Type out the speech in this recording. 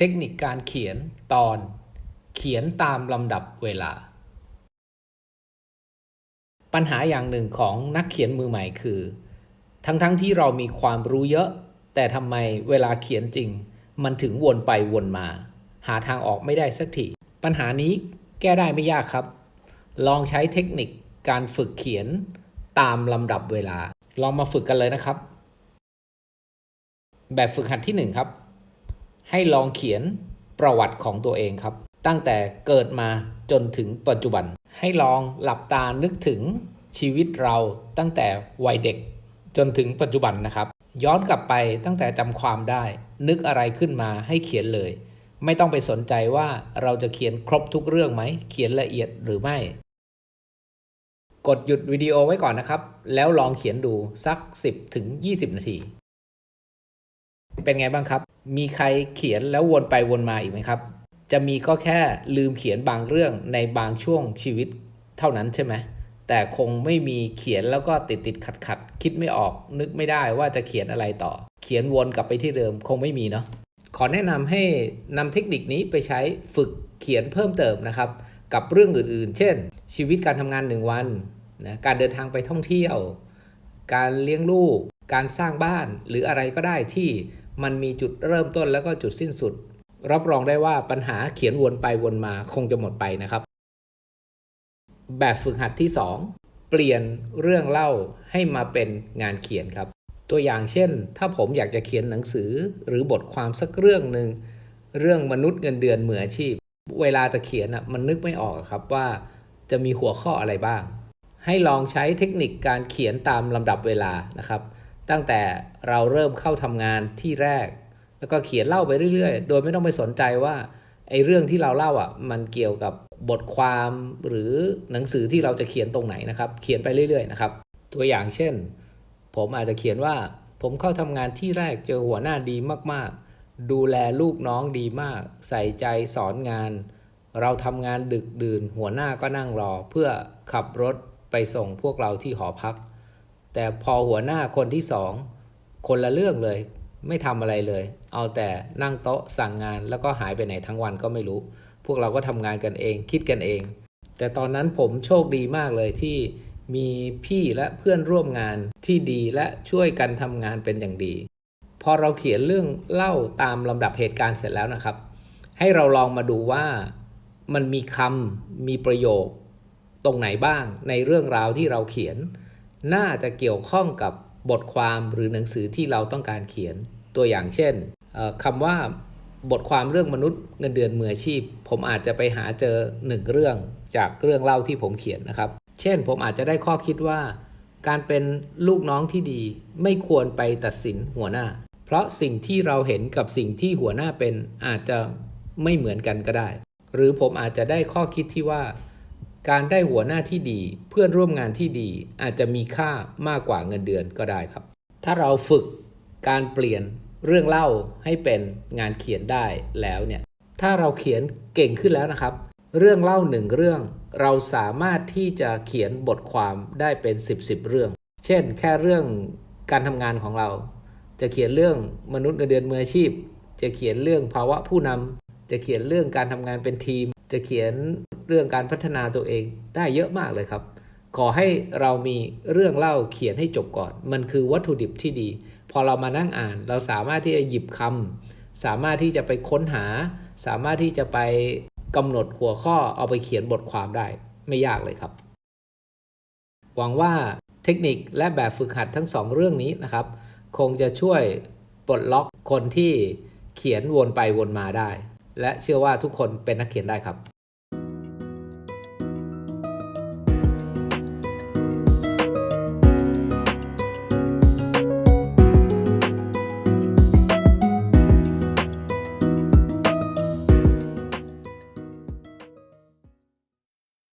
เทคนิคการเขียนตอน เขียนตามลำดับเวลา ปัญหาอย่างหนึ่งของนักเขียนมือใหม่คือ ทั้งๆทที่เรามีความรู้เยอะ แต่ทำไมเวลาเขียนจริง มันถึงวนไปวนมา หาทางออกไม่ได้สักทีปัญหานี้แก้ได้ไม่ยากครับ ลองใช้เทคนิคการฝึกเขียนตามลำดับเวลา ลองมาฝึกกันเลยนะครับ แบบฝึกหัดที่หนึ่งครับ ให้ลองเขียนประวัติของตัวเองครับ ตั้งแต่เกิดมาจนถึงปัจจุบัน ให้ลองหลับตานึกถึงชีวิตเราตั้งแต่วัยเด็กจนถึงปัจจุบันนะครับ ย้อนกลับไปตั้งแต่จำความได้ นึกอะไรขึ้นมาให้เขียนเลย ไม่ต้องไปสนใจว่าเราจะเขียนครบทุกเรื่องไหม เขียนละเอียดหรือไม่ กดหยุดวิดีโอไว้ก่อนนะครับ แล้วลองเขียนดูสัก 10ถึง20 นาที เป็นไงบ้างครับ มีใครเขียนแล้ววนไปวนมาอีกไหมครับ จะมีก็แค่ลืมเขียนบางเรื่องในบางช่วงชีวิตเท่านั้นใช่ไหมแต่คงไม่มีเขียนแล้วก็ติดติดขัดขัดคิดไม่ออก นึกไม่ได้ว่าจะเขียนอะไรต่อ เขียนวนกลับไปที่เดิมคงไม่มีเนาะขอแนะนำให้นำเทคนิคนี้ไปใช้ฝึกเขียนเพิ่มเติมนะครับ กับเรื่องอื่นๆ เช่น ชีวิตการทำงานหนึ่งวันนะการเดินทางไปท่องเที่ยว การเลี้ยงลูก การสร้างบ้านหรืออะไรก็ได้ที่ มันมีจุดเริ่มต้นแล้วก็จุดสิ้นสุด รับรองได้ว่าปัญหาเขียนวนไปวนมาคงจะหมดไปนะครับ แบบฝึกหัดที่ 2 เปลี่ยนเรื่องเล่าให้มาเป็นงานเขียนครับ ตัวอย่างเช่น ถ้าผมอยากจะเขียนหนังสือ หรือบทความสักเรื่องหนึ่งเรื่องมนุษย์เงินเดือนมืออาชีพ เวลาจะเขียนอะมันนึกไม่ออกครับว่าจะมีหัวข้ออะไรบ้าง ให้ลองใช้เทคนิคการเขียนตามลำดับเวลานะครับ ตั้งแต่เราเริ่มเข้าทำงานที่แรก แล้วก็เขียนเล่าไปเรื่อยๆ โดยไม่ต้องไปสนใจว่าไอ้เรื่องที่เราเล่าอะมันเกี่ยวกับบทความหรือหนังสือที่เราจะเขียนตรงไหนนะครับ เขียนไปเรื่อยๆนะครับ ตัวอย่างเช่น ผมอาจจะเขียนว่า ผมเข้าทำงานที่แรกเจอหัวหน้าดีมากๆ ดูแลลูกน้องดีมาก ใส่ใจสอนงาน เราทำงานดึกดื่น หัวหน้าก็นั่งรอ เพื่อขับรถไปส่งพวกเราที่หอพัก แต่พอหัวหน้าคนที่สองคนละเรื่องเลย ไม่ทำอะไรเลย เอาแต่นั่งโต๊ะสั่งงานแล้วก็หายไปไหนทั้งวันก็ไม่รู้ พวกเราก็ทำงานกันเอง คิดกันเอง แต่ตอนนั้นผมโชคดีมากเลยที่มีพี่และเพื่อนร่วมงานที่ดีและช่วยกันทำงานเป็นอย่างดี พอเราเขียนเรื่องเล่าตามลำดับเหตุการณ์เสร็จแล้วนะครับ ให้เราลองมาดูว่ามันมีคำมีประโยค ตรงไหนบ้างในเรื่องราวที่เราเขียน น่าจะเกี่ยวข้องกับบทความหรือหนังสือที่เราต้องการเขียนตัวอย่างเช่นคำว่าบทความเรื่องมนุษย์เงินเดือนมืออาชีพ ผมอาจจะไปหาเจอหนึ่งเรื่องจากเรื่องเล่าที่ผมเขียนนะครับ เช่น ผมอาจจะได้ข้อคิดว่า การเป็นลูกน้องที่ดีไม่ควรไปตัดสินหัวหน้า เพราะสิ่งที่เราเห็นกับสิ่งที่หัวหน้าเป็นอาจจะไม่เหมือนกันก็ได้ หรือผมอาจจะได้ข้อคิดที่ว่า การได้หัวหน้าที่ดี เพื่อนร่วมงานที่ดีอาจจะมีค่ามากกว่าเงินเดือนก็ได้ครับ ถ้าเราฝึกการเปลี่ยนเรื่องเล่าให้เป็นงานเขียนได้แล้วเนี่ย ถ้าเราเขียนเก่งขึ้นแล้วนะครับ เรื่องเล่าหนึ่งเรื่อง เราสามารถที่จะเขียนบทความได้เป็น 10บสเรื่อง เช่น แค่เรื่องการทำงานของเรา จะเขียนเรื่องมนุษย์เงินเดือนมืออาชีพ จะเขียนเรื่องภาวะผู้นำจะเขียนเรื่องการทำงานเป็นทีม จะเขียน เรื่องการพัฒนาตัวเองได้เยอะมากเลยครับ ขอให้เรามีเรื่องเล่าเขียนให้จบก่อน มันคือวัตถุดิบที่ดี พอเรามานั่งอ่าน เราสามารถที่จะหยิบคำสามารถที่จะไปค้นหา สามารถที่จะไปกำหนดหัวข้อเอาไปเขียนบทความได้ ไม่ยากเลยครับ หวังว่าเทคนิคและแบบฝึกหัดทั้งสองเรื่องนี้นะครับ คงจะช่วยปลดล็อกคนที่เขียนวนไปวนมาได้ และเชื่อว่าทุกคนเป็นนักเขียนได้ครับ